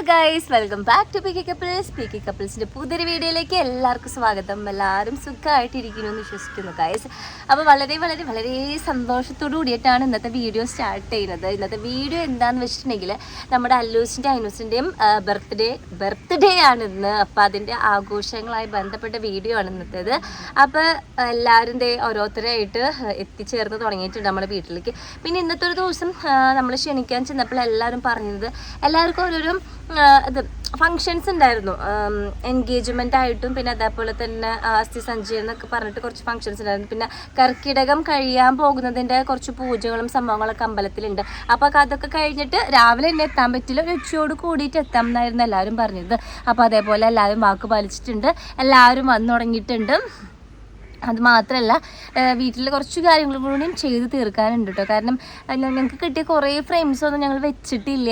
Hello guys welcome back to P K couples P K കപ്പിൾസിന്റെ പുതിയൊരു വീഡിയോയിലേക്ക് എല്ലാവർക്കും സ്വാഗതം. എല്ലാവരും സുഖമായിട്ടിരിക്കുന്നു എന്ന് വിശ്വസിക്കുന്നു ഗൈസ് അപ്പോൾ വളരെ വളരെ വളരെ സന്തോഷത്തോടു കൂടിയിട്ടാണ് ഇന്നത്തെ വീഡിയോ സ്റ്റാർട്ട് ചെയ്യുന്നത്. ഇന്നത്തെ വീഡിയോ എന്താണെന്ന് വെച്ചിട്ടുണ്ടെങ്കിൽ നമ്മുടെ അല്ലൂസിന്റെ അനൂസിന്റെയും ബർത്ത്ഡേ ബർത്ത്ഡേ ആണ് ഇന്ന്. അപ്പോൾ അതിന്റെ ആഘോഷങ്ങളായി ബന്ധപ്പെട്ട വീഡിയോ ആണ് ഇന്നത്തേത്. അപ്പോൾ എല്ലാവരും ഓരോരുത്തരായിട്ട് എത്തിച്ചേർന്ന് തുടങ്ങിയിട്ടുണ്ട് നമ്മുടെ വീട്ടിലേക്ക്. പിന്നെ ഇന്നത്തെ ഒരു ദിവസം നമ്മൾ ക്ഷണിക്കാൻ ചെന്നപ്പോൾ എല്ലാവരും പറഞ്ഞത് എല്ലാവർക്കും ഓരോരോ ഇത് ഫങ്ഷൻസ് ഉണ്ടായിരുന്നു. എൻഗേജ്മെന്റ് ആയിട്ടും പിന്നെ അതേപോലെ തന്നെ അസ്ഥി സഞ്ചയം എന്നൊക്കെ പറഞ്ഞിട്ട് കുറച്ച് ഫങ്ഷൻസ് ഉണ്ടായിരുന്നു. പിന്നെ കർക്കിടകം കഴിയാൻ പോകുന്നതിന്റെ കുറച്ച് പൂജകളും സംഭവങ്ങളൊക്കെ അമ്പലത്തിലുണ്ട്. അപ്പോൾ അതൊക്കെ കഴിഞ്ഞിട്ട് രാവിലെ തന്നെ എത്താൻ പറ്റില്ല. ഒരു ഉച്ചയോട് കൂടിയിട്ട് എത്താം എന്നായിരുന്നു എല്ലാവരും പറഞ്ഞത്. അപ്പോൾ അതേപോലെ എല്ലാവരും വാക്ക് പാലിച്ചിട്ടുണ്ട്. എല്ലാവരും വന്നു തുടങ്ങിയിട്ടുണ്ട് അത് മാത്രമല്ല വീട്ടിൽ കുറച്ച് കാര്യങ്ങളും കൂടിയും ചെയ്ത് തീർക്കാനുണ്ട് കേട്ടോ കാരണം ഞങ്ങൾക്ക് കിട്ടിയ കുറേ ഫ്രെയിംസൊന്നും ഞങ്ങൾ വെച്ചിട്ടില്ല.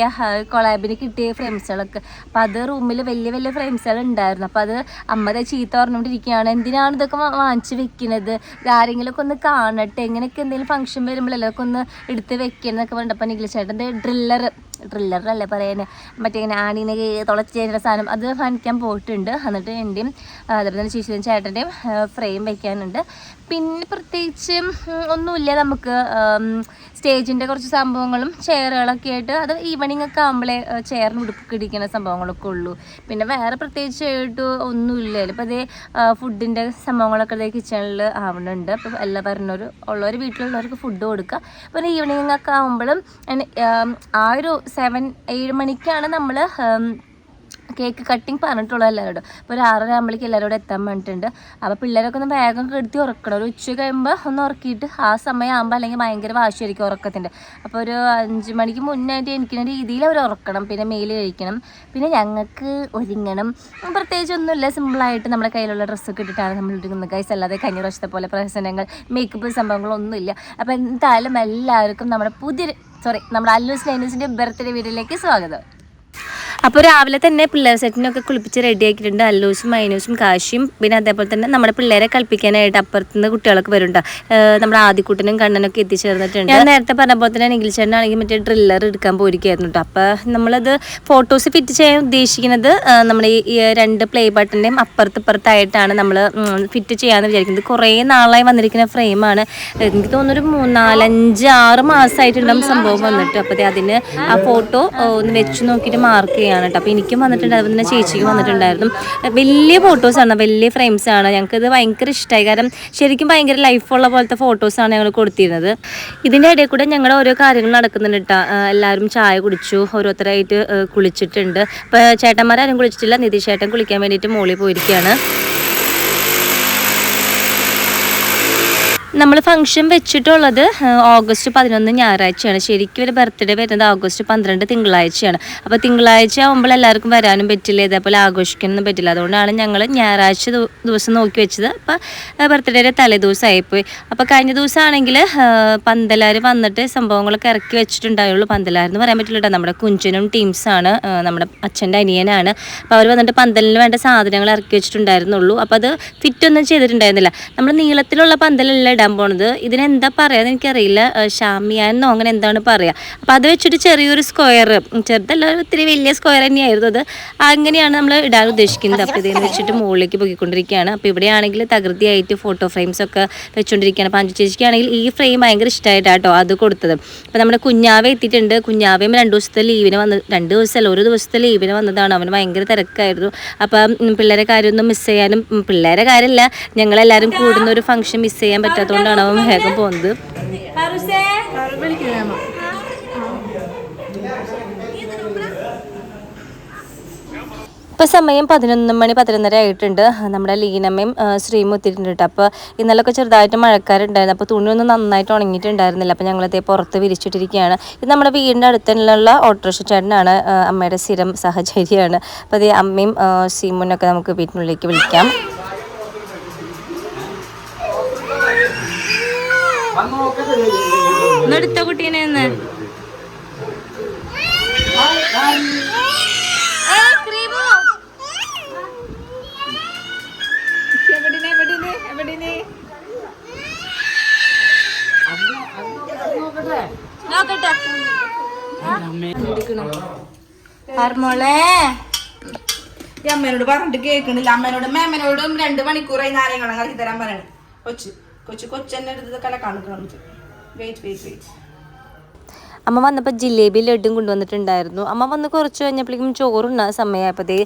കൊളാബിന് കിട്ടിയ ഫ്രെയിംസുകളൊക്കെ അപ്പോൾ അത് റൂമിൽ വലിയ വലിയ ഫ്രെയിംസുകൾ ഉണ്ടായിരുന്നു. അപ്പോൾ അത് അമ്മ ദേ ചീത്ത പറഞ്ഞുകൊണ്ടിരിക്കുകയാണ് എന്തിനാണ് ഇതൊക്കെ വാങ്ങിച്ച് വെക്കുന്നത് ആരെങ്കിലുമൊക്കെ ഒന്ന് കാണട്ടെ. ഇങ്ങനെയൊക്കെ എന്തെങ്കിലും ഫംഗ്ഷൻ വരുമ്പോഴല്ലോ അതൊക്കെ ഒന്ന് എടുത്ത് വെക്കണം എന്നൊക്കെ പറഞ്ഞപ്പോൾ നിഖില എന്താ ഡ്രില്ലർ ഡ്രില്ലറല്ലേ പറയുന്നത് മറ്റേ ഇങ്ങനെ ആണിനെ തുളച്ച് ചേരുന്ന സാധനം അത് കാണിക്കാൻ പോയിട്ടുണ്ട്. എന്നിട്ട് എന്റെയും അതുപോലെ തന്നെ ശിശുവിൻ ചേട്ടന്റെയും ഫ്രെയിം വയ്ക്കാനുണ്ട് പിന്നെ പ്രത്യേകിച്ച് ഒന്നുമില്ല നമുക്ക് സ്റ്റേജിന്റെ കുറച്ച് സംഭവങ്ങളും ചെയറുകളൊക്കെ ആയിട്ട് അത് ഈവനിങ് ഒക്കെ ആകുമ്പോഴേ ചെയറിന് ഉടുപ്പ് ഇടിക്കുന്ന സംഭവങ്ങളൊക്കെ ഉള്ളൂ. പിന്നെ വേറെ പ്രത്യേകിച്ച് ആയിട്ട് ഒന്നുമില്ല. ഇപ്പോൾ അതേ ഫുഡിന്റെ സംഭവങ്ങളൊക്കെ അതേ കിച്ചണിൽ ആവുന്നുണ്ട് അപ്പോൾ എല്ലാ പറഞ്ഞൊരു ഉള്ളവർ വീട്ടിലുള്ളവർക്ക് ഫുഡ് കൊടുക്കുക. അപ്പോൾ ഈവനിങ് ഒക്കെ ആകുമ്പോഴും ആ ഒരു സെവൻ ഏഴ് മണിക്കാണ് നമ്മൾ കേക്ക് കട്ടിങ് പറഞ്ഞിട്ടുള്ളത് എല്ലാവരോടും അപ്പോൾ ഒരു ആറര ആകുമ്പോഴേക്ക് എല്ലാവരോടും എത്താൻ പറഞ്ഞിട്ടുണ്ട്. അപ്പോൾ പിള്ളേരൊക്കെ ഒന്ന് വേഗം കെടുത്തി ഉറക്കണം. ഒരു ഉച്ച കഴിയുമ്പോൾ ഒന്ന് ഉറക്കിയിട്ട് ആ സമയം ആകുമ്പോൾ അല്ലെങ്കിൽ ഭയങ്കര വാശിയായിരിക്കും ഉറക്കത്തിന്റെ അപ്പോൾ ഒരു അഞ്ച് മണിക്ക് മുന്നായിട്ട് എനിക്കുന്ന രീതിയിൽ അവർ ഉറക്കണം. പിന്നെ മെയിൽ കഴിക്കണം. പിന്നെ ഞങ്ങൾക്ക് ഒരുങ്ങണം. പ്രത്യേകിച്ച് ഒന്നുമില്ല. സിമ്പിളായിട്ട് നമ്മുടെ കയ്യിലുള്ള ഡ്രസ്സൊക്കെ ഇട്ടിട്ടാണ് നമ്മൾ ഒരുങ്ങുന്നത്. കൈസ് അല്ലാതെ കഴിഞ്ഞ പ്രാവശ്യത്തെ പോലെ പ്രഹസനങ്ങൾ മേക്കപ്പ് സംഭവങ്ങളൊന്നുമില്ല. അപ്പോൾ എന്തായാലും എല്ലാവർക്കും നമ്മുടെ പുതിയൊരു സോറി നമ്മുടെ അല്ലൂസ് ലൈനസിന്റെ ബർത്ത്ഡേ വീഡിയോയിലേക്ക് സ്വാഗതം. അപ്പോൾ രാവിലെ തന്നെ പിള്ളേർ സെറ്റിനൊക്കെ കുളിപ്പിച്ച് റെഡി ആക്കിയിട്ടുണ്ട്. അല്ലൂസും മൈനൂസും കാശിയും പിന്നെ അതേപോലെ തന്നെ നമ്മുടെ പിള്ളേരെ കളിപ്പിക്കാനായിട്ട് അപ്പുറത്തുനിന്ന് കുട്ടികളൊക്കെ വരുന്നുണ്ട്. നമ്മുടെ ആദ്യക്കുട്ടനും കണ്ണനൊക്കെ എത്തിച്ചേർന്നിട്ടുണ്ട്. ഞാൻ നേരത്തെ പറഞ്ഞ പോലെ തന്നെ നിഖിൽ ചേട്ടനാണെങ്കിൽ മറ്റേ ഡ്രില്ലർ എടുക്കാൻ പോയിരിക്കുന്നു കേട്ടോ അപ്പോൾ നമ്മളത് ഫോട്ടോസ് ഫിറ്റ് ചെയ്യാൻ ഉദ്ദേശിക്കുന്നത് നമ്മുടെ ഈ രണ്ട് പ്ലേ ബട്ടന്റെയും അപ്പുറത്ത് ഇപ്പുറത്തായിട്ടാണ് നമ്മൾ ഫിറ്റ് ചെയ്യാമെന്ന് വിചാരിക്കുന്നത്. കുറേ നാളായി വന്നിരിക്കുന്ന ഫ്രെയിമാണ് എനിക്ക് തോന്നുന്നൊരു മൂന്നാലഞ്ച് ആറ് മാസമായിട്ടുണ്ടാകും സംഭവം വന്നിട്ട്. അപ്പോൾ അതിന് ആ ഫോട്ടോ ഒന്ന് വെച്ച് നോക്കിയിട്ട് മാർക്ക് ചെയ്യാണ് കേട്ടോ. അപ്പോൾ എനിക്കും വന്നിട്ടുണ്ട്. അതുപോലെ തന്നെ ചേച്ചിക്കും വന്നിട്ടുണ്ടായിരുന്നു. വലിയ ഫോട്ടോസാണ് വലിയ ഫ്രെയിംസാണ് ഇത് ഭയങ്കര ഇഷ്ടമായി കാരണം ശരിക്കും ഭയങ്കര ലൈഫുള്ള പോലത്തെ ഫോട്ടോസാണ് ഞങ്ങൾ കൊടുത്തിരുന്നത്. ഇതിന്റെ ഇടയിൽ കൂടെ ഞങ്ങളുടെ ഓരോ കാര്യങ്ങൾ നടക്കുന്നുണ്ട് കേട്ടോ എല്ലാവരും ചായ കുടിച്ചു. ഓരോരുത്തരായിട്ട് കുളിച്ചിട്ടുണ്ട്. ഇപ്പോൾ ചേട്ടന്മാരാരും കുളിച്ചിട്ടില്ല. നിധി ചേട്ടൻ കുളിക്കാൻ വേണ്ടിയിട്ട് മോളിൽ പോയിരിക്കുകയാണ്. നമ്മൾ ഫംഗ്ഷൻ വെച്ചിട്ടുള്ളത് ഓഗസ്റ്റ് പതിനൊന്ന് ഞായറാഴ്ചയാണ്. ശരിക്കും ഒരു ബർത്ത്ഡേ വരുന്നത് ഓഗസ്റ്റ് പന്ത്രണ്ട് തിങ്കളാഴ്ചയാണ്. അപ്പോൾ തിങ്കളാഴ്ച ആകുമ്പോൾ എല്ലാവർക്കും വരാനും പറ്റില്ല ഇതേപോലെ ആഘോഷിക്കാനൊന്നും പറ്റില്ല. അതുകൊണ്ടാണ് ഞങ്ങൾ ഞായറാഴ്ച ദിവസം നോക്കി വെച്ചത്. അപ്പോൾ ബർത്ത്ഡേയുടെ തലേ ദിവസമായിപ്പോയി അപ്പോൾ കഴിഞ്ഞ ദിവസമാണെങ്കിൽ പന്തലാർ വന്നിട്ട് സംഭവങ്ങളൊക്കെ ഇറക്കി വെച്ചിട്ടുണ്ടായുള്ളൂ. പന്തലാർ എന്ന് പറയാൻ പറ്റില്ല നമ്മുടെ കുഞ്ചനും ടീംസാണ് നമ്മുടെ അച്ഛന്റെ അനിയനാണ്. അപ്പോൾ അവർ വന്നിട്ട് പന്തലിന് വേണ്ട സാധനങ്ങൾ ഇറക്കി വെച്ചിട്ടുണ്ടായിരുന്നുള്ളൂ. അപ്പോൾ അത് ഫിറ്റൊന്നും ചെയ്തിട്ടുണ്ടായിരുന്നില്ല. നമ്മൾ നീളത്തിലുള്ള പന്തലല്ല ഇടാൻ പോണത്. ഇതിനെന്താ പറയാന്ന് എനിക്കറിയില്ല. ഷാമിയാന്നോ ഷാമിയാനോ അങ്ങനെ എന്താണ് പറയുക അപ്പോൾ അത് വെച്ചിട്ട് ചെറിയൊരു സ്ക്വയർ ചെറുതല്ല ഒത്തിരി വലിയ സ്ക്വയർ തന്നെയായിരുന്നു അത്. അങ്ങനെയാണ് നമ്മൾ ഇടാൻ ഉദ്ദേശിക്കുന്നത്. അപ്പോൾ ഇതെന്ന് വെച്ചിട്ട് മുകളിലേക്ക് പോയിക്കൊണ്ടിരിക്കുകയാണ് അപ്പോൾ ഇവിടെയാണെങ്കിൽ തകൃതിയായിട്ട് ഫോട്ടോ ഫ്രെയിംസ് ഒക്കെ വെച്ചുകൊണ്ടിരിക്കുകയാണ് അപ്പോൾ അഞ്ചു ചേച്ചിക്കാണെങ്കിൽ ഈ ഫ്രെയിം ഭയങ്കര ഇഷ്ടമായിട്ടാട്ടോ അത് കൊടുത്തത്. അപ്പോൾ നമ്മുടെ കുഞ്ഞാവ എത്തിയിട്ടുണ്ട്. കുഞ്ഞാവയും രണ്ട് ദിവസത്തെ ലീവിന് വന്ന് രണ്ട് ദിവസമല്ല ഒരു ദിവസത്തെ ലീവിന് വന്നതാണ്. അവന് ഭയങ്കര തിരക്കായിരുന്നു. അപ്പം പിള്ളേരെ കാര്യമൊന്നും മിസ് ചെയ്യാനും പിള്ളേരെ കാര്യമല്ല ഞങ്ങളെല്ലാവരും കൂടുന്ന ഒരു ഫംഗ്ഷൻ മിസ് ചെയ്യാൻ പറ്റാത്തതുകൊണ്ടാണ് അവൻ വേഗം പോകുന്നത് ഇപ്പോൾ സമയം പതിനൊന്ന് മണി പതിനൊന്നര ആയിട്ടുണ്ട്. നമ്മുടെ ലീനമ്മയും ശ്രീയും എത്തിയിട്ടുണ്ട് കേട്ടോ അപ്പോൾ ഇന്നലൊക്കെ ചെറുതായിട്ട് മഴക്കാരുണ്ടായിരുന്നു. അപ്പോൾ തുണിയൊന്നും നന്നായിട്ട് ഉണങ്ങിയിട്ടുണ്ടായിരുന്നില്ല. അപ്പോൾ ഞങ്ങളത് പുറത്ത് വിരിച്ചിട്ടിരിക്കുകയാണ്. ഇത് നമ്മുടെ വീടിന്റെ അടുത്തുള്ള ഓട്ടോറിക്ഷ ചേട്ടനാണ് അമ്മയുടെ സ്ഥിരം സഹചര്യമാണ് അപ്പോൾ അതേ അമ്മയും സീമുനൊക്കെ നമുക്ക് വീട്ടിനുള്ളിലേക്ക് വിളിക്കാം. എടുത്ത കുട്ടീനെ എന്ന് നോക്കട്ടെ. ഈ അമ്മേനോട് പറഞ്ഞിട്ട് കേൾക്കണില്ല. അമ്മേനോട് മേമ്മനോടും രണ്ട് മണിക്കൂറായി നാരങ്ങളും കറി തരാൻ പറയണേ. കൊച്ചു കൊച്ചു കൊച്ചെന്നെ കല കലക്കാണ് വെയിറ്റ് വെയിറ്റ് വെയിറ്റ് അമ്മ വന്നപ്പോൾ ജിലേബി ലഡും കൊണ്ടുവന്നിട്ടുണ്ടായിരുന്നു. അമ്മ വന്ന് കുറച്ച് കഴിഞ്ഞപ്പോഴേക്കും ചോറുണ്ട സമയമായപ്പോഴത്തേ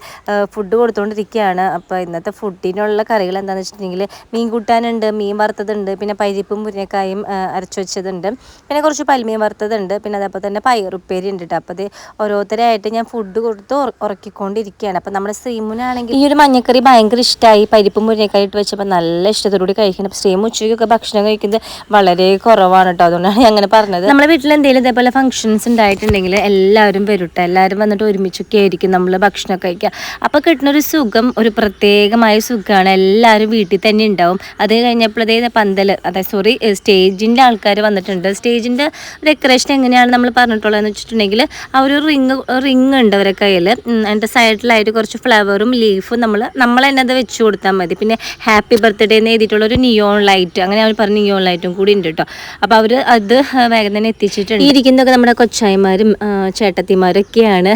ഫുഡ് കൊടുത്തുകൊണ്ടിരിക്കുകയാണ് അപ്പോൾ ഇന്നത്തെ ഫുഡിനുള്ള കറികൾ എന്താണെന്ന് വെച്ചിട്ടുണ്ടെങ്കിൽ മീൻ കൂട്ടാനുണ്ട് മീൻ വറുത്തതുണ്ട് പിന്നെ പരിപ്പും മുരിങ്ങക്കായും അരച്ചുവെച്ചതുണ്ട് വെച്ചതുണ്ട്. പിന്നെ കുറച്ച് പൽമീൻ വറുത്തതുണ്ട് പിന്നെ അതേപോലെ തന്നെ പയറുപ്പേരി ഉണ്ട് കേട്ടോ അപ്പോൾ അത് ഓരോരുത്തരായിട്ട് ഞാൻ ഫുഡ് കൊടുത്ത് ഉറക്കിക്കൊണ്ടിരിക്കുകയാണ് അപ്പോൾ നമ്മുടെ ശ്രീമുനാണെങ്കിൽ ഈ ഒരു മഞ്ഞക്കറി ഭയങ്കര ഇഷ്ടമായി പരിപ്പും മുരിങ്ങക്കായി ഇട്ട് വെച്ചപ്പോൾ നല്ല ഇഷ്ടത്തോടുകൂടി കഴിക്കണം. ശ്രീമു ഉച്ചയ്ക്കൊക്കെ ഭക്ഷണം കഴിക്കുന്നത് വളരെ കുറവാണ് കേട്ടോ അതുകൊണ്ടാണ് ഞാൻ അങ്ങനെ പറഞ്ഞത്. നമ്മുടെ വീട്ടിൽ എന്തെങ്കിലും ഇതേപോലെ ഫംഗ്ഷൻസ് ഉണ്ടായിട്ടുണ്ടെങ്കിൽ എല്ലാവരും വരട്ടെ. എല്ലാവരും വന്നിട്ട് ഒരുമിച്ചൊക്കെ ആയിരിക്കും നമ്മൾ ഭക്ഷണമൊക്കെ കഴിക്കുക. അപ്പോൾ കിട്ടുന്നൊരു സുഖം ഒരു പ്രത്യേകമായ സുഖമാണ് എല്ലാവരും വീട്ടിൽ തന്നെ ഉണ്ടാവും. അത് കഴിഞ്ഞപ്പോഴതേ പന്തൽ അതായത് സോറി സ്റ്റേജിന്റെ ആൾക്കാർ വന്നിട്ടുണ്ട്. സ്റ്റേജിന്റെ ഡെക്കറേഷൻ എങ്ങനെയാണ് നമ്മൾ പറഞ്ഞിട്ടുള്ളതെന്ന് വെച്ചിട്ടുണ്ടെങ്കിൽ ആ ഒരു റിങ് റിങ് ഉണ്ട് അവരുടെ കയ്യിൽ. അതിന്റെ സൈഡിലായിട്ട് കുറച്ച് ഫ്ലവറും ലീഫും നമ്മൾ നമ്മൾ തന്നെ അത് വെച്ച് കൊടുത്താൽ മതി. പിന്നെ ഹാപ്പി ബർത്ത്ഡേ എന്ന് എഴുതിയിട്ടുള്ള ഒരു നിയോൺ ലൈറ്റ് അങ്ങനെ അവർ പറഞ്ഞ നിയോൺ ലൈറ്റും കൂടി ഉണ്ട് കേട്ടോ. അപ്പോൾ അവർ അത് വേഗം തന്നെ എത്തിച്ചിട്ടുണ്ട്. ഈ ഇരിക്കുന്നതൊക്കെ നമ്മുടെ കൊച്ചായിമാരും ചേട്ടത്തിമാരൊക്കെയാണ്.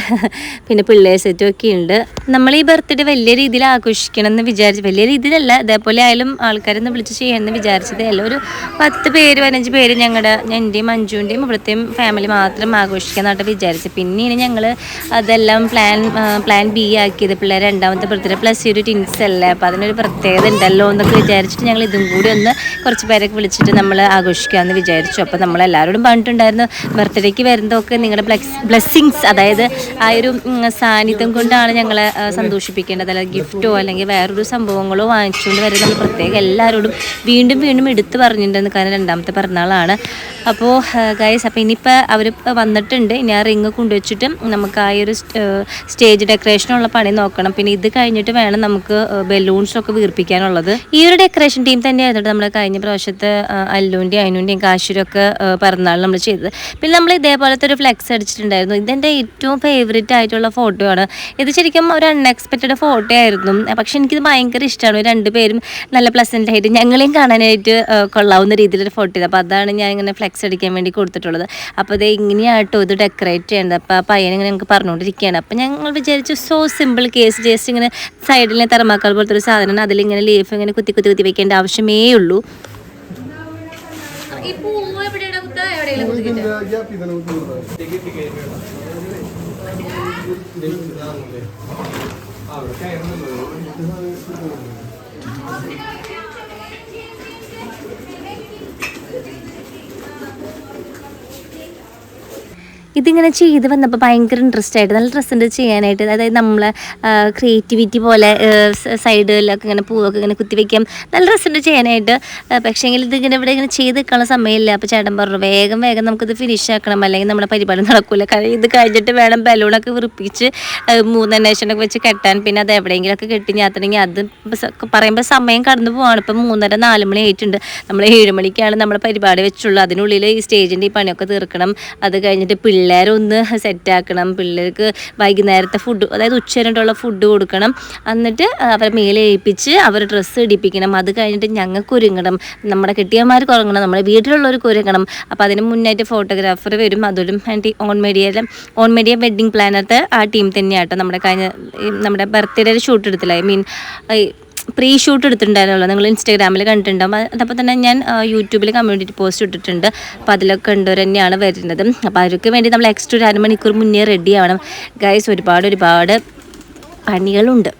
പിന്നെ പിള്ളേർ സെറ്റും ഒക്കെ ഉണ്ട്. നമ്മൾ ഈ ബർത്ത്ഡേ വലിയ രീതിയിൽ ആഘോഷിക്കണം എന്ന് വിചാരിച്ചു വലിയ രീതിയിലല്ല അതേപോലെ ആയാലും ആൾക്കാരൊന്ന് വിളിച്ച് ചെയ്യണമെന്ന് വിചാരിച്ചത് അല്ല. ഒരു പത്ത് പേര് പതിനഞ്ച് പേര് ഞങ്ങളുടെ എന്റെയും അഞ്ചുവിന്റെയും ഇവിടുത്തെയും ഫാമിലി മാത്രം ആഘോഷിക്കാന്നായിട്ട് വിചാരിച്ചു ഇനി ഞങ്ങൾ അതെല്ലാം പ്ലാൻ പ്ലാൻ ബി ആക്കിയത് പിള്ളേർ രണ്ടാമത്തെ ബർത്ത്ഡേ. പ്ലസ് ഒരു ടിൻസ് അല്ലേ അപ്പോൾ അതിനൊരു പ്രത്യേകത ഉണ്ടല്ലോ എന്നൊക്കെ വിചാരിച്ചിട്ട് ഞങ്ങൾ ഇതും കൂടി ഒന്ന് കുറച്ച് പേരൊക്കെ വിളിച്ചിട്ട് നമ്മൾ ആഘോഷിക്കാമെന്ന് വിചാരിച്ചു. അപ്പോൾ നമ്മൾ എല്ലാവരോടും പറഞ്ഞിട്ടുണ്ടായിരുന്നു ബർത്ത്ഡേക്ക് വരുന്നതൊക്കെ നിങ്ങളുടെ ബ്ലസ് ബ്ലെസ്സിങ്സ് അതായത് ആ ഒരു സാന്നിധ്യം കൊണ്ടാണ് ഞങ്ങളെ സന്തോഷിപ്പിക്കേണ്ടത്. അല്ലെങ്കിൽ ഗിഫ്റ്റോ അല്ലെങ്കിൽ വേറൊരു സംഭവങ്ങളോ വാങ്ങിച്ചുകൊണ്ട് വരെ പ്രത്യേകം എല്ലാവരോടും വീണ്ടും വീണ്ടും എടുത്തു പറഞ്ഞിട്ടുണ്ടെന്ന് കാരണം രണ്ടാമത്തെ പിറന്നാളാണ്. അപ്പോൾ ഗൈസ് അപ്പോൾ ഇനിയിപ്പോൾ അവർ വന്നിട്ടുണ്ട്. ഇനി ആ റിങ് കൊണ്ടുവച്ചിട്ട് നമുക്ക് ആ ഒരു സ്റ്റേജ് ഡെക്കറേഷനുള്ള പണി നോക്കണം. പിന്നെ ഇത് കഴിഞ്ഞിട്ട് വേണം നമുക്ക് ബലൂൺസൊക്കെ വീർപ്പിക്കാനുള്ളത്. ഈ ഒരു ഡെക്കറേഷൻ ടീം തന്നെയായിരുന്നു നമ്മൾ കഴിഞ്ഞ പ്രാവശ്യത്തെ അല്ലുവിന്റെയും അയിനുവിന്റെയും കാശിരൊക്കെ പിറന്നാൾ നമ്മൾ ചെയ്തത്. പിന്നെ നമ്മൾ ഇതേപോലത്തെ ഒരു ഫ്ലെക്സ് അടിച്ചിട്ടുണ്ടായിരുന്നു. ഇതെന്റെ ഏറ്റവും ഫേവറേറ്റ് ആയിട്ടുള്ള ഫോട്ടോ ആണ്. ഇത് ശരിക്കും ഒരു അൺഎക്സ്പെക്റ്റഡ് ഫോട്ടോ ആയിരുന്നു. പക്ഷെ എനിക്കിത് ഭയങ്കര ഇഷ്ടമാണ്. രണ്ടുപേരും നല്ല പ്ലസന്റ് ആയിട്ട് ഞങ്ങളെയും കാണാനായിട്ട് കൊള്ളാവുന്ന രീതിയിലൊരു ഫോട്ടോ ചെയ്ത്. അപ്പോൾ അതാണ് ഞാൻ ഇങ്ങനെ ഫ്ലെക്സ് അടിക്കാൻ വേണ്ടി കൊടുത്തിട്ടുള്ളത്. അപ്പോൾ ഇത് ഇങ്ങനെയാട്ടോ ഇത് ഡെക്കറേറ്റ് ചെയ്യേണ്ടത്. അപ്പോൾ ആ പയ്യൻ ഇങ്ങനെ ഞങ്ങൾക്ക് പറഞ്ഞുകൊണ്ടിരിക്കുകയാണ്. അപ്പോൾ ഞങ്ങൾ വിചാരിച്ചു സോ സിമ്പിൾ കേസ് ജസ്റ്റ് ഇങ്ങനെ സൈഡിൽ തെർമാക്കാൾ പോലത്തെ ഒരു സാധനം അതിലിങ്ങനെ ലീഫ് ഇങ്ങനെ കുത്തി കുത്തി കുത്തി വെക്കേണ്ട ആവശ്യമേ ഉള്ളൂ ഈ പൂവ് എവിടെയാണ് കുത്ത എവിടെയെങ്കിലും ഇതിങ്ങനെ ചെയ്ത് വന്നപ്പോൾ ഭയങ്കര ഇൻട്രസ്റ്റ് ആയിട്ട് നല്ല ഡ്രസ്സിന്റെ ചെയ്യാനായിട്ട്. അതായത് നമ്മൾ ക്രിയേറ്റിവിറ്റി പോലെ സൈഡിലൊക്കെ ഇങ്ങനെ പൂവൊക്കെ ഇങ്ങനെ കുത്തി വെക്കാം. നല്ല ഡ്രസ്സിന്റെ ചെയ്യാനായിട്ട്. പക്ഷേങ്കിൽ ഇതിങ്ങനെ ഇവിടെ ഇങ്ങനെ ചെയ്ത് നിൽക്കാനുള്ള സമയമില്ല. അപ്പോൾ ചേട്ടൻ പറഞ്ഞു വേഗം വേഗം നമുക്കിത് ഫിനിഷ് ആക്കണം. അല്ലെങ്കിൽ നമ്മുടെ പരിപാടി നടക്കില്ല കാരണം ഇത് കഴിഞ്ഞിട്ട് വേണം ബലൂണൊക്കെ വിറപ്പിച്ച് മൂന്നന്വേഷണമൊക്കെ വെച്ച് കെട്ടാൻ. പിന്നെ അത് എവിടെയെങ്കിലുമൊക്കെ കെട്ടി ഞാത്തണെങ്കിൽ അത് പറയുമ്പോൾ സമയം കടന്നു പോവാണ്. ഇപ്പം മൂന്നര നാല് മണി ആയിട്ടുണ്ട്. നമ്മൾ ഏഴ് മണിക്കാണ് നമ്മുടെ പരിപാടി വെച്ചുള്ളൂ. അതിനുള്ളിൽ ഈ സ്റ്റേജിന്റെ ഈ പണിയൊക്കെ തീർക്കണം. അത് കഴിഞ്ഞിട്ട് പിള്ളേരൊന്ന് സെറ്റാക്കണം പിള്ളേർക്ക് വൈകുന്നേരത്തെ ഫുഡ് അതായത് ഉച്ചവരെയുള്ള ഫുഡ് കൊടുക്കണം. എന്നിട്ട് അവരെ മേലെ ഏൽപ്പിച്ച് അവർ ഡ്രസ്സ് ഇടിപ്പിക്കണം. അത് കഴിഞ്ഞിട്ട് ഞങ്ങൾക്ക് ഒരുങ്ങണം. നമ്മുടെ കെട്ടിയന്മാർക്ക് ഉറങ്ങണം നമ്മുടെ വീട്ടിലുള്ളവർക്ക് ഒരുങ്ങണം. അപ്പോൾ അതിന് മുന്നായിട്ട് ഫോട്ടോഗ്രാഫർ വരും. ആന്റി ഓൺ മീഡിയയിലെ ഓൺ മീഡിയ വെഡ്ഡിങ് പ്ലാനത്തെ ആ ടീം തന്നെയാട്ടോ. നമ്മുടെ കഴിഞ്ഞ നമ്മുടെ ബർത്ത്ഡേ ഷൂട്ട് എടുത്തില്ല? ഐ മീൻ പ്രീ ഷൂട്ട് എടുത്തിട്ടുണ്ടായിരുന്നല്ലോ. നിങ്ങൾ ഇൻസ്റ്റാഗ്രാമിൽ കണ്ടിട്ടുണ്ടാകും അതപ്പോൾ തന്നെ ഞാൻ യൂട്യൂബിൽ കമ്മ്യൂണിറ്റി പോസ്റ്റ് ഇട്ടിട്ടുണ്ട്. അപ്പോൾ അതിലൊക്കെ ഉണ്ടവർ തന്നെയാണ് വരുന്നത്. അപ്പോൾ അവർക്ക് വേണ്ടി നമ്മൾ എക്സ്ട്രാ ഒരു അരമണിക്കൂർ മുന്നേ റെഡി ആവണം. ഗൈസ് ഒരുപാട് ഒരുപാട് പണികളുണ്ട്.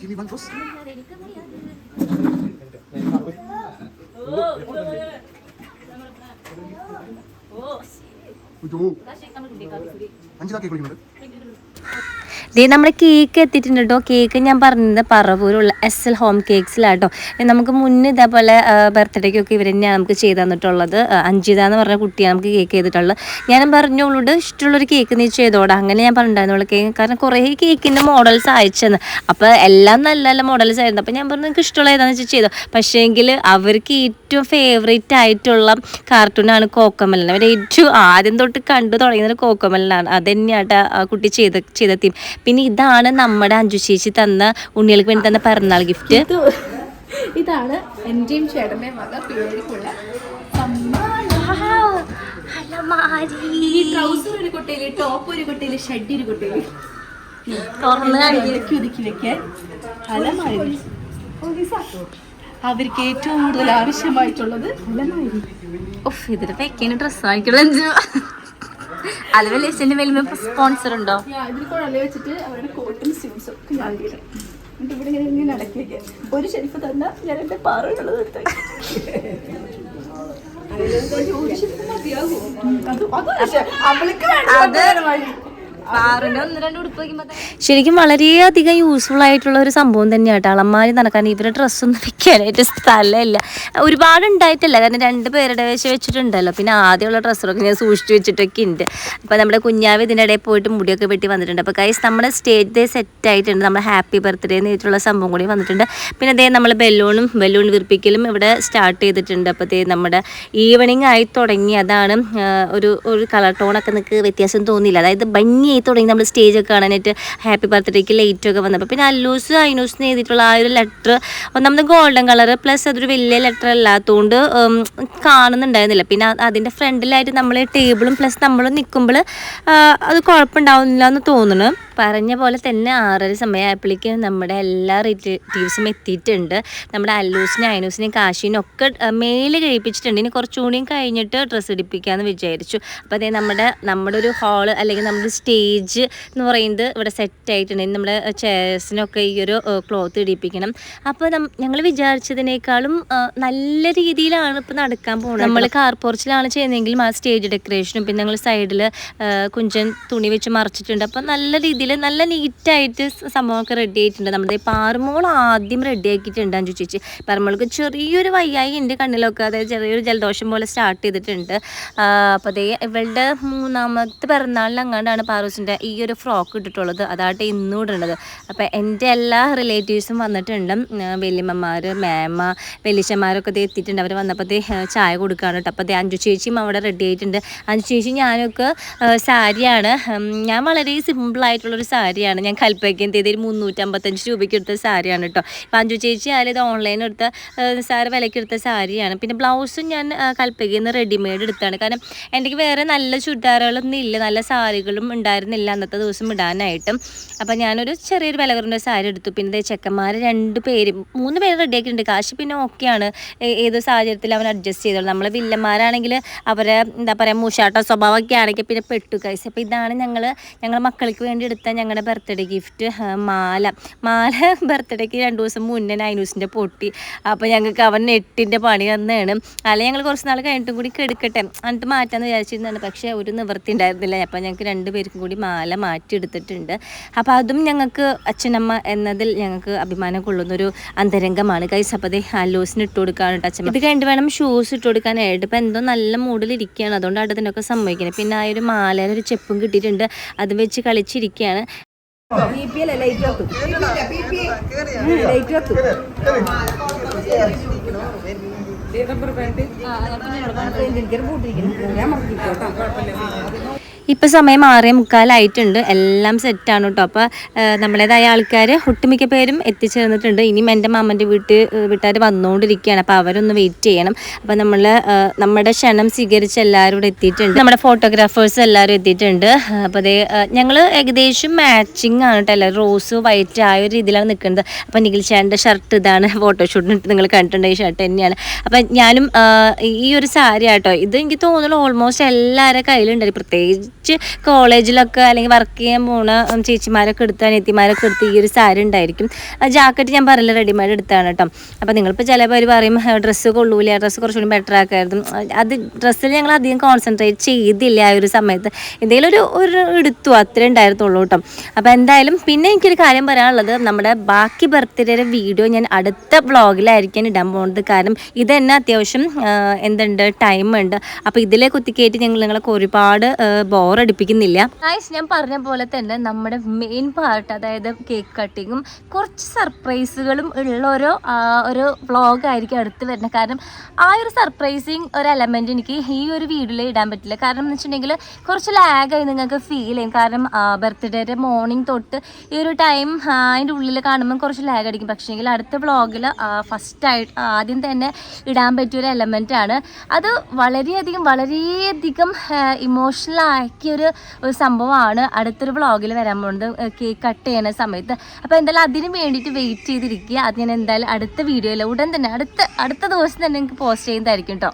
Give me one first. അഞ്ചു കേക്ക് വിളിക്കുന്നുണ്ട് ദേ നമ്മുടെ കേക്ക് എത്തിയിട്ടുണ്ട് കേട്ടോ കേക്ക് ഞാൻ പറഞ്ഞത് പറവൂരുള്ള എസ് എൽ ഹോം കേക്ക്സിലാട്ടോ നമുക്ക് മുന്നേ ഇതേപോലെ ബർത്ത്ഡേക്കൊക്കെ ഇവർ തന്നെയാണ് നമുക്ക് ചെയ്ത് തന്നിട്ടുള്ളത്. അഞ്ജിത എന്ന് പറഞ്ഞ കുട്ടിയാണ് നമുക്ക് കേക്ക് ചെയ്തിട്ടുള്ളത്. ഞാനും പറഞ്ഞു അവളോട് ഇഷ്ടമുള്ളൊരു കേക്ക് നീ ചെയ്തോടാ. അങ്ങനെ ഞാൻ പറഞ്ഞിട്ടുണ്ടായിരുന്നു കേക്ക് കാരണം കുറേ കേക്കിന്റെ മോഡൽസ് അയച്ചെന്ന്. അപ്പോൾ എല്ലാം നല്ല നല്ല മോഡൽസ് ആയിരുന്നു. അപ്പോൾ ഞാൻ പറഞ്ഞു നിങ്ങൾക്ക് ഇഷ്ടമുള്ള ഏതാണെന്ന് വെച്ചാൽ ചെയ്തോ. പക്ഷേങ്കിൽ അവർക്ക് ഏറ്റവും ഫേവറേറ്റ് ആയിട്ടുള്ള കാർട്ടൂണാണ് കോക്കമലൻ അവർ ഏറ്റവും ആദ്യം തൊട്ട് കണ്ടു തുടങ്ങിയത് കോക്കമലനാണ് അത് ആ കുട്ടി ചെയ്ത ചെയ്ത തീം പിന്നെ ഇതാണ് നമ്മുടെ അഞ്ജു ചേച്ചി തന്ന ഉണ്ണികൾക്ക് വേണ്ടി തന്ന പിറന്നാൾ ഗിഫ്റ്റ് ഇതാണ് എന്റെയും ചേട്ടന്റെയും വക. പിള്ളേർക്കുള്ള ട്രൗസർ ഒരു കുട്ടയിൽ ടോപ്പ് ഒരു കുട്ടയിൽ ഷഡ് ഒരു കുട്ടയിൽ. തുറന്ന് കാണിക്കും. ഇറക്കി ഒതുക്കി വെക്കാൻ അലമാരി അവർക്ക് ഏറ്റവും കൂടുതൽ ആവശ്യമായിട്ടുള്ളത് അലമാരി ഇതിന് വെക്കാൻ ഡ്രസ് വാങ്ങിക്കണം അത് മേലും സ്പോൺസർ ഉണ്ടോ? ഇതിൽ കുഴൽ വെച്ചിട്ട് അവരുടെ കോട്ടും സ്യൂട്ട്സും ഒക്കെ ഞാൻ എന്നിട്ട് ഇവിടെ ഇങ്ങനെ ഇങ്ങനെ നടക്കി വെക്കാം ഒരു ഷെൽഫ് തന്നെ ഞാൻ എന്റെ പാറയുള്ളത് എടുത്ത്? അത് അവൾക്ക് വേണ്ട. ശരിക്കും വളരെയധികം യൂസ്ഫുൾ ആയിട്ടുള്ള ഒരു സംഭവം തന്നെയാണ് കേട്ടോ അളമാരി നടക്കാൻ ഇവരുടെ ഡ്രസ്സൊന്നും വെക്കാനായിട്ട് സ്ഥലമില്ല. ഒരുപാട് ഉണ്ടായിട്ടില്ല കാരണം രണ്ട് പേരുടെ വേഷം വെച്ചിട്ടുണ്ടല്ലോ. പിന്നെ ആദ്യമുള്ള ഡ്രസ്സൊക്കെ ഞാൻ സൂക്ഷിച്ചു വെച്ചിട്ടൊക്കെ ഉണ്ട്. അപ്പോൾ നമ്മുടെ കുഞ്ഞാവ് ഇതിന്റെ ഇടയിൽ പോയിട്ട് മുടിയൊക്കെ വെട്ടി വന്നിട്ടുണ്ട്. അപ്പോൾ കൈസ് നമ്മുടെ സ്റ്റേജ് ഡേ സെറ്റ് ആയിട്ടുണ്ട്. നമ്മുടെ ഹാപ്പി ബർത്ത്ഡേ എന്നിട്ടുള്ള സംഭവം കൂടി വന്നിട്ടുണ്ട്. പിന്നെ അതേ നമ്മൾ ബലൂണും ബലൂൺ വിർപ്പിക്കലും ഇവിടെ സ്റ്റാർട്ട് ചെയ്തിട്ടുണ്ട്. അപ്പോൾ അതേ നമ്മുടെ ഈവനിങ് ആയി തുടങ്ങി. അതാണ് ഒരു ഒരു കളർ ടോണൊക്കെ നിങ്ങൾക്ക് വ്യത്യാസം തോന്നിയില്ല. അതായത് ഭംഗിയായി തുടങ്ങി നമ്മൾ സ്റ്റേജൊക്കെ കാണാനായിട്ട് ഹാപ്പി ബർത്ത്ഡേക്ക് ലൈറ്റ് ഒക്കെ വന്നപ്പോൾ പിന്നെ അല്ലൂസ് ഐനൂസ് എഴുതിയിട്ടുള്ള ആ ഒരു ലെറ്റർ ഒന്നാമത് ഗോൾഡൻ കളർ പ്ലസ് അതൊരു വലിയ ലെറ്റർ അല്ലാത്തതുകൊണ്ട് കാണുന്നുണ്ടായിരുന്നില്ല. പിന്നെ അതിന്റെ ഫ്രണ്ടിലായിട്ട് നമ്മൾ ടേബിളും പ്ലസ് നമ്മൾ നിൽക്കുമ്പോൾ അത് കുഴപ്പമുണ്ടാവുന്നില്ല എന്ന് തോന്നുന്നു. പറഞ്ഞ പോലെ തന്നെ ആറര സമയമായപ്പോഴേക്ക് നമ്മുടെ എല്ലാ റിലേറ്റീവ്സും എത്തിയിട്ടുണ്ട്. നമ്മുടെ അല്ലൂസിനും അയനൂസിനെയും കാശിനും ഒക്കെ മേൽ കഴിപ്പിച്ചിട്ടുണ്ട്. ഇനി കുറച്ചുകൂടിയും കഴിഞ്ഞിട്ട് ഡ്രസ്സ് ഇടിപ്പിക്കാമെന്ന് വിചാരിച്ചു. അപ്പോൾ അതേ നമ്മുടെ നമ്മുടെ ഒരു ഹാൾ അല്ലെങ്കിൽ നമ്മുടെ സ്റ്റേജ് എന്ന് പറയുന്നത് ഇവിടെ സെറ്റ് ആയിട്ടുണ്ട്. ഇനി നമ്മുടെ ചെയർസിനൊക്കെ ഈ ഒരു ക്ലോത്ത് ഇടിപ്പിക്കണം. അപ്പോൾ ഞങ്ങൾ വിചാരിച്ചതിനേക്കാളും നല്ല രീതിയിലാണ് ഇപ്പോൾ നടക്കാൻ പോകുന്നത് നമ്മൾ കാർ പോർച്ചിലാണ് ചെയ്യുന്നതെങ്കിലും ആ സ്റ്റേജ് ഡെക്കറേഷനും പിന്നെ ഞങ്ങൾ സൈഡിൽ കുഞ്ചൻ തുണി വെച്ച് മറച്ചിട്ടുണ്ട്. അപ്പോൾ നല്ല രീതിയിൽ നല്ല നീറ്റായിട്ട് സംഭവമൊക്കെ റെഡി ആയിട്ടുണ്ട്. നമ്മുടെ പാറമോൾ ആദ്യം റെഡി ആക്കിയിട്ടുണ്ട് അഞ്ചു ചേച്ചി. ചെറിയൊരു വയ്യായി ഉണ്ട് കണ്ണിലൊക്കെ. അതായത് ചെറിയൊരു ജലദോഷം പോലെ സ്റ്റാർട്ട് ചെയ്തിട്ടുണ്ട്. അപ്പോൾ അതേ ഇവളുടെ മൂന്നാമത്തെ പിറന്നാളിൽ അങ്ങാണ്ടാണ് പാറൂസിന്റെ ഈ ഒരു ഫ്രോക്ക് ഇട്ടിട്ടുള്ളത് അതാട്ടെ ഇന്നുകൂടെ ഉള്ളത് അപ്പോൾ എന്റെ എല്ലാ റിലേറ്റീവ്സും വന്നിട്ടുണ്ട്. വലിയമ്മമാർ മേമ വലിയച്ചന്മാരൊക്കെ ദേ എത്തിയിട്ടുണ്ട്. അവർ വന്നപ്പോൾ ചായ കൊടുക്കുകയാണ് കേട്ടോ. അപ്പോൾ അഞ്ചു ചേച്ചിയും അവിടെ റെഡി ആയിട്ടുണ്ട്. അഞ്ചു ചേച്ചി ഞാനൊക്കെ സാരിയാണ് ഞാൻ വളരെ സിമ്പിളായിട്ടുള്ളൊരു സാരിയാണ്. ഞാൻ കൽപ്പയ്ക്കും തീയതി മുന്നൂറ്റമ്പത്തഞ്ച് രൂപയ്ക്ക് എടുത്ത സാരിയാണ് കേട്ടോ. അപ്പോൾ അഞ്ചു ചേച്ചി ആയാലും ഇത് ഓൺലൈൻ എടുത്ത സാരി വിലയ്ക്ക് എടുത്ത സാരിയാണ്. പിന്നെ ബ്ലൗസും ഞാൻ കൽപ്പയ്ക്ക് നിന്ന് റെഡിമെയ്ഡ് എടുത്താണ്. കാരണം എനിക്ക് വേറെ നല്ല ചുരിദാറുകളൊന്നും ഇല്ല. നല്ല സാരികളും ഉണ്ടായിരുന്നില്ല അന്നത്തെ ദിവസം ഇടാനായിട്ടും. അപ്പോൾ ഞാനൊരു ചെറിയൊരു വില കുറഞ്ഞ സാരി എടുത്തു. പിന്നെ ചെക്കന്മാർ രണ്ട് പേര് മൂന്ന് പേര് റെഡിയാക്കിയിട്ടുണ്ട് കാശ് പിന്നെ ഓക്കെയാണ് ഏത് സാഹചര്യത്തിൽ അവൻ അഡ്ജസ്റ്റ് ചെയ്തോളൂ. നമ്മൾ വില്ലന്മാരാണെങ്കിൽ അവരെ എന്താ പറയുക മൂഷാട്ട സ്വഭാവമൊക്കെ ആണെങ്കിൽ പിന്നെ പെട്ടു കൈസ് അപ്പോൾ ഇതാണ് ഞങ്ങൾ ഞങ്ങൾ മക്കൾക്ക് വേണ്ടി എടുത്ത ഞങ്ങളുടെ ബർത്ത്ഡേ ഗിഫ്റ്റ് മാല. മാല ബർത്ത്ഡേക്ക് രണ്ട് ദിവസം മുന്നേ നൈനൂസിന്റെ പൊട്ടി. അപ്പോൾ ഞങ്ങൾക്ക് അവൻ എട്ടിന്റെ പണി തന്നെയാണ്. അല്ലെങ്കിൽ ഞങ്ങൾ കുറച്ച് നാൾ കഴിഞ്ഞിട്ടും കൂടി കെടുക്കട്ടെ. എന്നിട്ട് മാറ്റാമെന്ന് വിചാരിച്ചിരുന്നാണ് പക്ഷേ ഒരു നിവൃത്തി ഉണ്ടായിരുന്നില്ല. അപ്പോൾ ഞങ്ങൾക്ക് രണ്ട് പേർക്കും കൂടി മാല മാറ്റിയെടുത്തിട്ടുണ്ട് അപ്പോൾ അതും ഞങ്ങൾക്ക് അച്ഛനമ്മ എന്നതിൽ ഞങ്ങൾക്ക് അഭിമാനം കൊള്ളുന്ന ഒരു അന്തരംഗമാണ് കൈസ് അപ്പോൾ അതേ അല്ലൂസിന് ഇട്ട് കൊടുക്കാനുണ്ട് അച്ഛൻ ഇത് കഴിഞ്ഞിട്ട് വേണം ഷൂസ് ഇട്ട് കൊടുക്കാനായിട്ട് ഇപ്പം എന്തോ നല്ല മൂഡിലിരിക്കുകയാണ് അതുകൊണ്ട് അടുത്തതിനൊക്കെ സംഭവിക്കുന്നത് പിന്നെ ആ ഒരു മാലയിൽ ഒരു ചെപ്പും കിട്ടിയിട്ടുണ്ട് അത് വെച്ച് കളിച്ചിരിക്കുകയാണ് ഇപ്പം സമയം ആറേ മുക്കാലായിട്ടുണ്ട്. എല്ലാം സെറ്റാണ് കേട്ടോ അപ്പോൾ നമ്മുടേതായ ആൾക്കാർ ഒട്ടുമിക്ക പേരും എത്തിച്ചേർന്നിട്ടുണ്ട്. ഇനിയും എന്റെ മാമന്റെ വീട്ട് വീട്ടുകാർ വന്നുകൊണ്ടിരിക്കുകയാണ് അപ്പോൾ അവരൊന്ന് വെയിറ്റ് ചെയ്യണം. അപ്പോൾ നമ്മൾ നമ്മുടെ ക്ഷണം സ്വീകരിച്ച് എല്ലാവരും ഇവിടെ എത്തിയിട്ടുണ്ട്. നമ്മുടെ ഫോട്ടോഗ്രാഫേഴ്സ് എല്ലാവരും എത്തിയിട്ടുണ്ട്. അപ്പോൾ അതേ ഞങ്ങൾ ഏകദേശം മാച്ചിങ് ആണ് കേട്ടോ എല്ലാവരും. റോസ് വൈറ്റ് ആയ ഒരു രീതിയിലാണ് നിൽക്കുന്നത്. അപ്പോൾ നിഖിൽ ചേട്ടന്റെ ഷർട്ട് ഇതാണ് ഫോട്ടോഷൂട്ടിന് നിങ്ങൾ കണ്ടിട്ടുണ്ട്. ഈ ഷർട്ട് തന്നെയാണ്. അപ്പോൾ ഞാനും ഈ ഒരു സാരി ആട്ടോ ഇത് എനിക്ക് തോന്നുന്നു ഓൾമോസ്റ്റ് എല്ലാവരുടെ കയ്യിലുണ്ട്. പ്രത്യേകിച്ച് കോളേജിലൊക്കെ അല്ലെങ്കിൽ വർക്ക് ചെയ്യാൻ പോണ ചേച്ചിമാരൊക്കെ എടുത്ത് അനിയത്തിമാരൊക്കെ എടുത്ത് ഈ ഒരു സാരി ഉണ്ടായിരിക്കും. ആ ജാക്കറ്റ് ഞാൻ പറഞ്ഞില്ല റെഡിമെയ്ഡ് എടുത്താണ് കേട്ടോ അപ്പോൾ നിങ്ങളിപ്പോൾ ചില പേര് പറയും ഡ്രസ്സ് കൊള്ളൂല ഡ്രസ്സ് കുറച്ചുകൂടി ബെറ്റർ ആക്കായിരുന്നു. അത് ഡ്രസ്സിൽ ഞങ്ങൾ അധികം കോൺസെൻട്രേറ്റ് ചെയ്തില്ല ആ ഒരു സമയത്ത്. എന്തെങ്കിലും ഒരു ഒരു എടുത്തു അത്രേ ഉണ്ടായിരുന്നുള്ളൂ കേട്ടോ അപ്പോൾ എന്തായാലും പിന്നെ എനിക്കൊരു കാര്യം പറയാനുള്ളത് നമ്മുടെ ബാക്കി ബർത്ത്ഡേയുടെ വീഡിയോ ഞാൻ അടുത്ത വ്ളോഗിലായിരിക്കാൻ ഇടാൻ പോകുന്നത് കാരണം ഇത് തന്നെ അത്യാവശ്യം എന്തുണ്ട് ടൈം ഉണ്ട്. അപ്പോൾ ഇതിലെ കുത്തിക്കയറ്റി ഞങ്ങൾ നിങ്ങളൊക്കെ ഒരുപാട് ബോർ ബോറടിപ്പിക്കുന്നില്ല. ഗൈസ് ഞാൻ പറഞ്ഞ പോലെ തന്നെ നമ്മുടെ മെയിൻ പാർട്ട് അതായത് കേക്ക് കട്ടിങ്ങും കുറച്ച് സർപ്രൈസുകളും ഉള്ള ഒരു ഒരു വ്ളോഗ് ആയിരിക്കും അടുത്ത് വരുന്നത്. കാരണം ആ ഒരു സർപ്രൈസിങ് ഒരു എലമെന്റ് എനിക്ക് ഈ ഒരു വീഡിയോയിൽ ഇടാൻ പറ്റില്ല. കാരണം എന്ന് വെച്ചിട്ടുണ്ടെങ്കിൽ കുറച്ച് ലാഗായി നിങ്ങൾക്ക് ഫീൽ ചെയ്യും. കാരണം ബർത്ത്ഡേയുടെ മോർണിംഗ് തൊട്ട് ഈ ഒരു ടൈം അതിന്റെ ഉള്ളിൽ കാണുമ്പോൾ കുറച്ച് ലാഗ് അടിക്കും. പക്ഷേങ്കിൽ അടുത്ത വ്ളോഗിൽ ഫസ്റ്റ് ആയിട്ട് ആദ്യം തന്നെ ഇടാൻ പറ്റിയ ഒരു എലമെന്റ് ആണ്. അത് വളരെയധികം വളരെയധികം ഇമോഷണൽ ആക്കിയ ഒരു ഒരു സംഭവമാണ്. അടുത്തൊരു വ്ളോഗിൽ വരാൻ പോകുന്നത്. കേക്ക് കട്ട് ചെയ്യുന്ന സമയത്ത്. അപ്പോൾ എന്തായാലും അതിന് വേണ്ടിയിട്ട് വെയിറ്റ് ചെയ്തിരിക്കുക. അത് ഞാൻ എന്തായാലും അടുത്ത വീഡിയോയിൽ ഉടൻ തന്നെ അടുത്ത അടുത്ത ദിവസം തന്നെ എനിക്ക് പോസ്റ്റ് ചെയ്യുന്നതായിരിക്കും കേട്ടോ